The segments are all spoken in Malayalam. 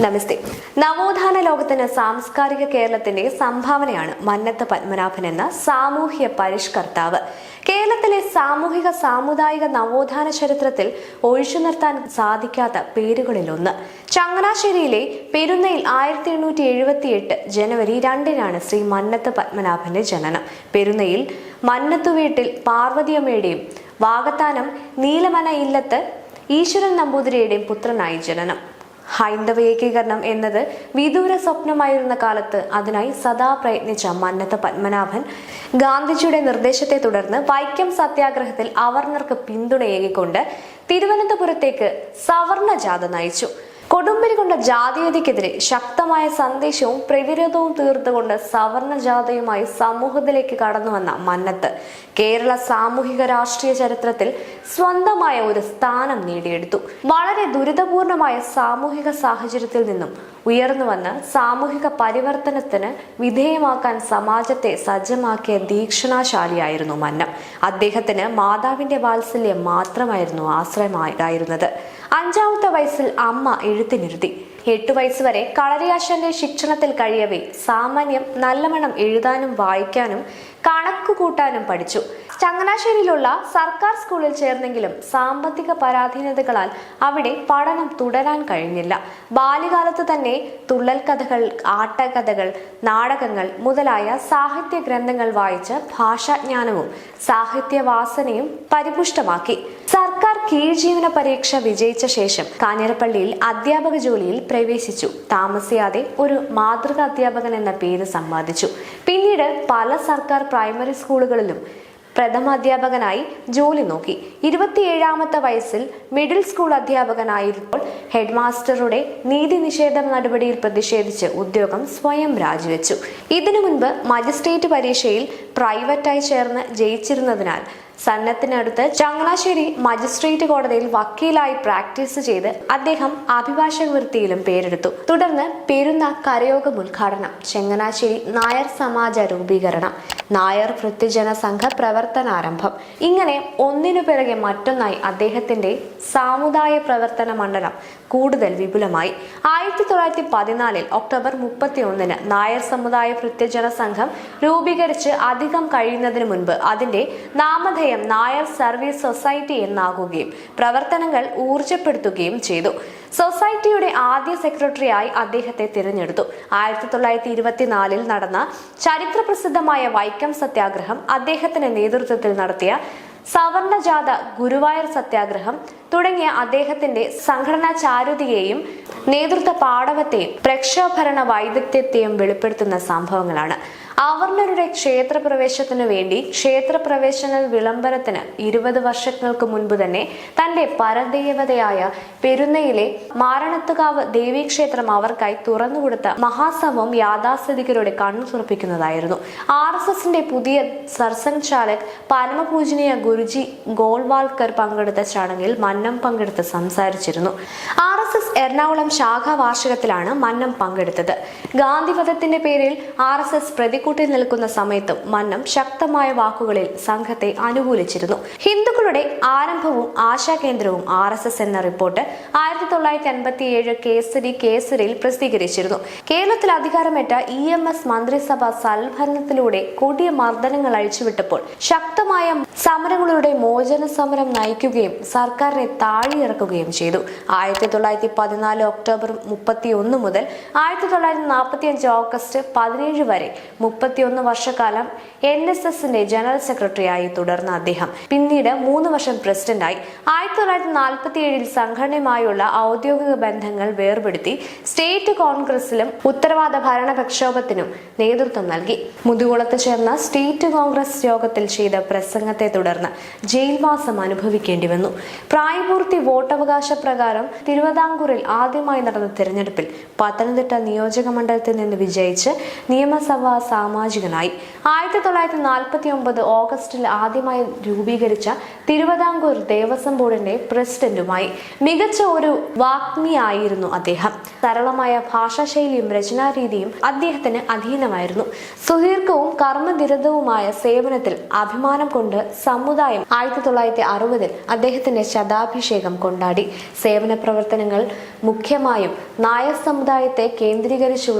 നമസ്തേ. നവോത്ഥാന ലോകത്തിന് സാംസ്കാരിക കേരളത്തിന്റെ സംഭാവനയാണ് മന്നത്ത പത്മനാഭൻ എന്ന സാമൂഹ്യ പരിഷ്കർത്താവ്. കേരളത്തിലെ സാമൂഹിക സാമുദായിക നവോത്ഥാന ചരിത്രത്തിൽ ഒഴിച്ചു നിർത്താൻ സാധിക്കാത്ത പേരുകളിലൊന്ന്. ചങ്ങനാശ്ശേരിയിലെ പെരുന്നയിൽ ആയിരത്തി എണ്ണൂറ്റി എഴുപത്തി എട്ട് ജനുവരി രണ്ടിനാണ് ശ്രീ മന്നത്ത് പത്മനാഭന്റെ ജനനം. പെരുന്നയിൽ മന്നത്തു വീട്ടിൽ പാർവതിയമ്മയുടെയും വാകത്താനം നീലമന ഇല്ലത്ത് ഈശ്വരൻ നമ്പൂതിരിയുടെയും പുത്രനായി ജനനം. ഹൈന്ദവ ഏകീകരണം എന്നത് വിദൂര സ്വപ്നമായിരുന്ന കാലത്ത് അതിനായി സദാ പ്രയത്നിച്ച മന്നത്ത് പത്മനാഭൻ. ഗാന്ധിജിയുടെ നിർദ്ദേശത്തെ തുടർന്ന് വൈക്കം സത്യാഗ്രഹത്തിൽ അവർണർക്ക് പിന്തുണയേകിക്കൊണ്ട് തിരുവനന്തപുരത്തേക്ക് സവർണ ജാഥ നയിച്ചു. കൊടുമ്പിരി കൊണ്ട ജാതീയതയ്ക്കെതിരെ ശക്തമായ സന്ദേശവും പ്രതിരോധവും തീർത്തുകൊണ്ട് സവർണ ജാഥയുമായി സമൂഹത്തിലേക്ക് കടന്നുവന്ന മന്നത്ത് കേരള സാമൂഹിക രാഷ്ട്രീയ ചരിത്രത്തിൽ സ്വന്തമായ ഒരു സ്ഥാനം നേടിയെടുത്തു. വളരെ ദുരിതപൂർണമായ സാമൂഹിക സാഹചര്യത്തിൽ നിന്നും ഉയർന്നു വന്ന് സാമൂഹിക പരിവർത്തനത്തിന് വിധേയമാക്കാൻ സമാജത്തെ സജ്ജമാക്കിയ ദീക്ഷണാശാലിയായിരുന്നു മന്നം. അദ്ദേഹത്തിന് മാതാവിന്റെ വാത്സല്യം മാത്രമായിരുന്നു ആശ്രയമായിരുന്നത് അഞ്ചാമത്തെ വയസ്സിൽ അമ്മ എഴുത്തിനിരുത്തി എട്ടു വയസ്സ് വരെ കളരിയാശന്റെ ശിക്ഷണത്തിൽ കഴിയവേ സാമാന്യം നല്ലവണ്ണം എഴുതാനും വായിക്കാനും കണക്കുകൂട്ടാനും പഠിച്ചു. ചങ്ങനാശ്ശേരിയിലുള്ള സർക്കാർ സ്കൂളിൽ ചേർന്നെങ്കിലും സാമ്പത്തിക പരാധീനതകളാൽ അവിടെ പഠനം തുടരാൻ കഴിഞ്ഞില്ല. ബാല്യകാലത്ത് തന്നെ തുള്ളൽ കഥകൾ ആട്ടകഥകൾ നാടകങ്ങൾ മുതലായ സാഹിത്യ ഗ്രന്ഥങ്ങൾ വായിച്ച് ഭാഷാജ്ഞാനവും സാഹിത്യവാസനയും പരിപുഷ്ടമാക്കി. സർക്കാർ കീഴ്ജീവന പരീക്ഷ വിജയിച്ച ശേഷം കാഞ്ഞിരപ്പള്ളിയിൽ അധ്യാപക ജോലിയിൽ പ്രവേശിച്ചു. താമസിയാതെ ഒരു മാതൃക അധ്യാപകൻ എന്ന പേര് സമ്പാദിച്ചു. പിന്നീട് പല സർക്കാർ പ്രൈമറി സ്കൂളുകളിലും പ്രഥമാധ്യാപകനായി ജോലി നോക്കി. ഇരുപത്തിയേഴാമത്തെ വയസ്സിൽ മിഡിൽ സ്കൂൾ അധ്യാപകനായിരുന്നപ്പോൾ ഹെഡ് മാസ്റ്ററുടെ നീതി നിഷേധ നടപടിയിൽ പ്രതിഷേധിച്ച് ഉദ്യോഗം സ്വയം രാജിവെച്ചു. ഇതിനു മുൻപ് മജിസ്ട്രേറ്റ് പരീക്ഷയിൽ പ്രൈവറ്റായി ചേർന്ന് ജയിച്ചിരുന്നതിനാൽ സന്നത്തിനടുത്ത് ചങ്ങനാശ്ശേരി മജിസ്ട്രേറ്റ് കോടതിയിൽ വക്കീലായി പ്രാക്ടീസ് ചെയ്ത് അദ്ദേഹം അഭിഭാഷക വൃത്തിയിലും പേരെടുത്തു. തുടർന്ന് പെരുന്ന കരയോഗം ഉദ്ഘാടനം. ചങ്ങനാശ്ശേരി നായർ സമാജ രൂപീകരണം. നായർ വൃത്തിജന സംഘ പ്രവർത്തനാരംഭം. ഇങ്ങനെ ഒന്നിനു പിറകെ മറ്റൊന്നായി അദ്ദേഹത്തിന്റെ സാമുദായ പ്രവർത്തന മണ്ഡലം കൂടുതൽ വിപുലമായി. ആയിരത്തി തൊള്ളായിരത്തി പതിനാലിൽ ഒക്ടോബർ മുപ്പത്തി ഒന്നിന് നായർ സമുദായ വൃത്യജന സംഘം രൂപീകരിച്ച് അധികം കഴിയുന്നതിന് മുൻപ് അതിന്റെ നാമധേയം നായർ സർവീസ് സൊസൈറ്റി എന്നാകുകയും പ്രവർത്തനങ്ങൾ ഊർജപ്പെടുത്തുകയും ചെയ്തു. സൊസൈറ്റിയുടെ ആദ്യ സെക്രട്ടറിയായി അദ്ദേഹത്തെ തിരഞ്ഞെടുത്തു. ആയിരത്തി തൊള്ളായിരത്തി ഇരുപത്തിനാലിൽ നടന്ന ചരിത്ര പ്രസിദ്ധമായ വൈക്കം സത്യാഗ്രഹം അദ്ദേഹത്തിന്റെ നേതൃത്വത്തിൽ നടത്തിയ സവർണജാത ഗുരുവായൂർ സത്യാഗ്രഹം തുടങ്ങിയ അദ്ദേഹത്തിന്റെ സംഘടനാ ചാരുതയെയും നേതൃത്വ പാടവത്തെയും പ്രക്ഷോഭരണ വൈദഗ്ധ്യത്തെയും വെളിപ്പെടുത്തുന്ന സംഭവങ്ങളാണ്. അവർണരുടെ ക്ഷേത്രപ്രവേശത്തിനു വേണ്ടി ക്ഷേത്രപ്രവേശന വിളംബരത്തിന് ഇരുപത് വർഷങ്ങൾക്ക് മുൻപ് തന്നെ തന്റെ പരദേവതയായ പെരുന്നയിലെ മാരണത്തുകാവ് ദേവീക്ഷേത്രം അവർക്കായി തുറന്നുകൊടുത്ത മഹാസംഭവം യാഥാസ്ഥിതികരുടെ കണ്ണു തുറപ്പിക്കുന്നതായിരുന്നു ആർ എസ് എസിന്റെ പുതിയ സർസംഘ് ചാലക് പരമപൂജനീയ ഗുരുജി ഗോൾവാൾക്കർ പങ്കെടുത്ത ചടങ്ങിൽ മന്നം പങ്കെടുത്ത് സംസാരിച്ചിരുന്നു. ആർ എസ് എസ് എറണാകുളം ശാഖാ വാർഷികത്തിലാണ് മന്നം പങ്കെടുത്തത്. ഗാന്ധിവധത്തിന്റെ പേരിൽ ആർ എസ് എസ് പ്രതിക്കൂട്ടിൽ നിൽക്കുന്ന സമയത്തും മന്നം ശക്തമായ വാക്കുകളിൽ സംഘത്തെ അനുകൂലിച്ചിരുന്നു. ഹിന്ദുക്കളുടെ ആരംഭവും ആശാകേന്ദ്രവും ആർ എസ് എസ് എന്ന റിപ്പോർട്ട് ആയിരത്തി തൊള്ളായിരത്തി അൻപത്തി ഏഴ് കേസരി കേസരിയിൽ പ്രസിദ്ധീകരിച്ചിരുന്നു. കേരളത്തിൽ അധികാരമേറ്റ ഇ എം എസ് മന്ത്രിസഭ സൽഭരണത്തിലൂടെ കൊടിയ മർദ്ദനങ്ങൾ അഴിച്ചുവിട്ടപ്പോൾ ശക്തമായ സമരങ്ങളുടെ മോചന സമരം നയിക്കുകയും സർക്കാരിനെ താഴെയിറക്കുകയും ചെയ്തു. ആയിരത്തി തൊള്ളായിരത്തി പതിനാല് ഒക്ടോബർ മുപ്പത്തി ഒന്ന് മുതൽ ആയിരത്തി തൊള്ളായിരത്തി നാൽപ്പത്തി അഞ്ച് ഓഗസ്റ്റ് പതിനേഴ് വരെ മുപ്പത്തിയൊന്ന് വർഷക്കാലം എൻ എസ് എസിന്റെ ജനറൽ സെക്രട്ടറിയായി തുടർന്ന അദ്ദേഹം. പിന്നീട് മൂന്ന് വർഷം പ്രസിഡന്റായി. ആയിരത്തി തൊള്ളായിരത്തി നാൽപ്പത്തി ഏഴിൽ സംഘടനയുമായുള്ള ഔദ്യോഗിക ബന്ധങ്ങൾ വേർപെടുത്തി സ്റ്റേറ്റ് കോൺഗ്രസിലും ഉത്തരവാദ ഭരണ പ്രക്ഷോഭത്തിനും നേതൃത്വം നൽകി. മുതുകുളത്ത് ചേർന്ന സ്റ്റേറ്റ് കോൺഗ്രസ് യോഗത്തിൽ ചെയ്ത പ്രസംഗത്തെ തുടർന്ന് ജയിൽവാസം അനുഭവിക്കേണ്ടി വന്നു. പ്രായപൂർത്തി വോട്ടവകാശ പ്രകാരം തിരുവിതാംകൂറിൽ ആദ്യമായി നടന്ന തിരഞ്ഞെടുപ്പിൽ പത്തനംതിട്ട നിയോജക മണ്ഡലത്തിൽ നിന്ന് വിജയിച്ച് നിയമസഭാ സാമാജികനായി. ആയിരത്തി തൊള്ളായിരത്തി നാൽപ്പത്തി ഒമ്പത് ഓഗസ്റ്റിൽ ആദ്യമായി രൂപീകരിച്ച തിരുവിതാംകൂർ ദേവസ്വം ബോർഡിന്റെ പ്രസിഡന്റുമായി മികച്ച ഒരു വാഗ്മിയായിരുന്നു അദ്ദേഹം. സരളമായ ഭാഷാശൈലിയും രചനാരീതിയും അദ്ദേഹത്തിന് അധീനമായിരുന്നു. സുദീർഘവും കർമ്മനിരതവുമായ സേവനത്തിൽ അഭിമാനം കൊണ്ട് സമുദായം ആയിരത്തി തൊള്ളായിരത്തി അറുപതിൽ അദ്ദേഹത്തിന്റെ ശതാഭിഷേകം കൊണ്ടാടി. സേവന പ്രവർത്തനങ്ങൾ മുഖ്യമായും നായർ സമുദായത്തെ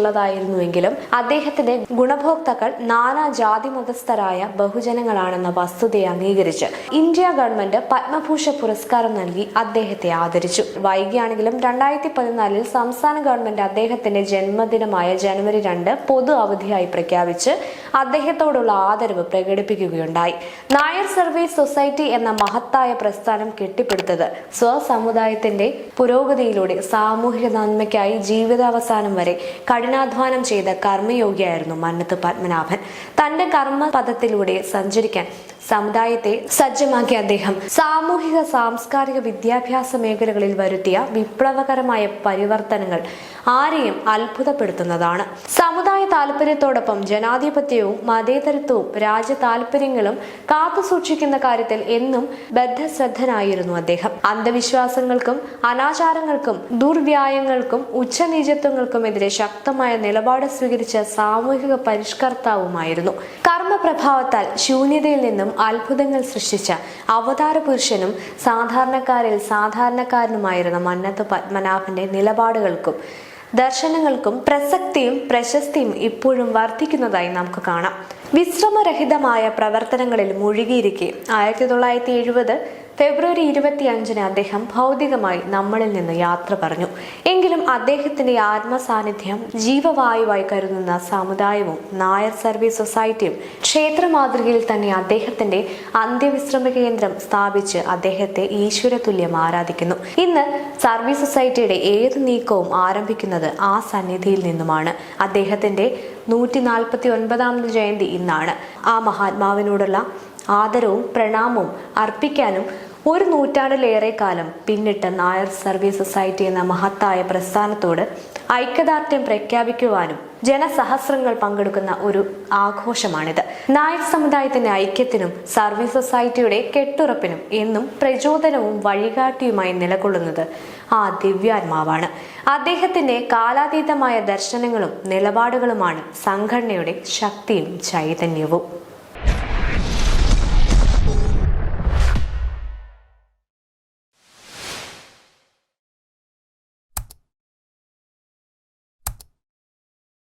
കേന്ദ്രീകരിച്ചുള്ളതായിരുന്നുവെങ്കിലും അദ്ദേഹത്തിന്റെ ഗുണഭോക്താക്കൾ നാനാ ജാതി മതസ്ഥരായ ബഹുജനങ്ങളാണെന്ന വസ്തുതയെ അംഗീകരിച്ച് ഇന്ത്യ ഗവൺമെന്റ് പത്മഭൂഷ പുരസ്കാരം നൽകി അദ്ദേഹത്തെ ആദരിച്ചു. വൈകിയാണെങ്കിലും രണ്ടായിരത്തി പതിനാലിൽ സംസ്ഥാന ഗവൺമെന്റ് അദ്ദേഹത്തിന്റെ ജന്മദിനമായ ജനുവരി രണ്ട് പൊതു അവധിയായി പ്രഖ്യാപിച്ച് അദ്ദേഹത്തോടുള്ള ആദരവ് പ്രകടിപ്പിക്കുകയുണ്ടായി. നായർ സർവീസ് സൊസൈറ്റി എന്ന മഹത്തായ പ്രസ്ഥാനം കെട്ടിപ്പടുത്തത് സ്വസമുദായത്തിന്റെ പുരോഗതിയിലൂടെ സാമൂഹിക നന്മയ്ക്കായി ജീവിതാവസാനം വരെ കഠിനാധ്വാനം ചെയ്ത കർമ്മയോഗിയായിരുന്നു മന്നത്ത് പത്മനാഭൻ. തന്റെ കർമ്മപഥത്തിലൂടെ സഞ്ചരിക്കാൻ സമുദായത്തെ സജ്ജമാക്കിയ അദ്ദേഹം സാമൂഹിക സാംസ്കാരിക വിദ്യാഭ്യാസ മേഖലകളിൽ വരുത്തിയ വിപ്ലവകരമായ പരിവർത്തനങ്ങൾ ആരെയും അത്ഭുതപ്പെടുത്തുന്നതാണ്. സമുദായ താല്പര്യത്തോടൊപ്പം ജനാധിപത്യവും മതേതരത്വവും രാജ്യ താല്പര്യങ്ങളും കാത്തുസൂക്ഷിക്കുന്ന കാര്യത്തിൽ എന്നും ബദ്ധശ്രദ്ധനായിരുന്നു അദ്ദേഹം. അന്ധവിശ്വാസങ്ങൾക്കും അനാചാരങ്ങൾക്കും ദുർവ്യായങ്ങൾക്കും ഉച്ചനീചത്വങ്ങൾക്കുമെതിരെ ശക്തമായ നിലപാട് സ്വീകരിച്ച സാമൂഹിക പരിഷ്കർത്താവുമായിരുന്നു. കർമ്മപ്രഭാവത്താൽ ശൂന്യതയിൽ നിന്നും അത്ഭുതങ്ങൾ സൃഷ്ടിച്ച അവതാര പുരുഷനും സാധാരണക്കാരിൽ സാധാരണക്കാരനുമായിരുന്ന മന്നത്ത് പത്മനാഭന്റെ നിലപാടുകൾക്കും ദർശനങ്ങൾക്കും പ്രസക്തിയും പ്രശസ്തിയും ഇപ്പോഴും വർദ്ധിക്കുന്നതായി നമുക്ക് കാണാം. വിശ്രമരഹിതമായ പ്രവർത്തനങ്ങളിൽ മുഴുകിയിരിക്കെ ആയിരത്തി തൊള്ളായിരത്തി എഴുപത് ഫെബ്രുവരി ഇരുപത്തി അഞ്ചിന് അദ്ദേഹം ഭൗതികമായി നമ്മളിൽ നിന്ന് യാത്ര പറഞ്ഞു. എങ്കിലും അദ്ദേഹത്തിന്റെ ആത്മസാന്നിധ്യം ജീവവായുവായി കരുതുന്ന സമുദായവും നായർ സർവീസ് സൊസൈറ്റിയും ക്ഷേത്ര മാതൃകയിൽ തന്നെ അദ്ദേഹത്തിന്റെ അന്ത്യവിശ്രമ കേന്ദ്രം സ്ഥാപിച്ച് അദ്ദേഹത്തെ ഈശ്വരതുല്യം ആരാധിക്കുന്നു. ഇന്ന് സർവീസ് സൊസൈറ്റിയുടെ ഏത് നീക്കവും ആരംഭിക്കുന്നത് ആ സന്നിധിയിൽ നിന്നുമാണ്. അദ്ദേഹത്തിന്റെ നൂറ്റി നാൽപ്പത്തി ഒൻപതാമത് ജയന്തി ഇന്നാണ്. ആ മഹാത്മാവിനോടുള്ള ആദരവും പ്രണാമവും അർപ്പിക്കാനും ഒരു നൂറ്റാണ്ടിലേറെ കാലം പിന്നിട്ട നായർ സർവീസ് സൊസൈറ്റി എന്ന മഹത്തായ പ്രസ്ഥാനത്തോട് ഐക്യദാർഢ്യം പ്രഖ്യാപിക്കുവാനും ജനസഹസ്രങ്ങൾ പങ്കെടുക്കുന്ന ഒരു ആഘോഷമാണിത്. നായർ സമുദായത്തിന്റെ ഐക്യത്തിനും സർവീസ് സൊസൈറ്റിയുടെ കെട്ടുറപ്പിനും എന്നും പ്രചോദനവും വഴികാട്ടിയുമായി നിലകൊള്ളുന്നത് ആ ദിവ്യാത്മാവാണ്. അദ്ദേഹത്തിന്റെ കാലാതീതമായ ദർശനങ്ങളും നിലപാടുകളുമാണ് സംഘടനയുടെ ശക്തിയും ചൈതന്യവും.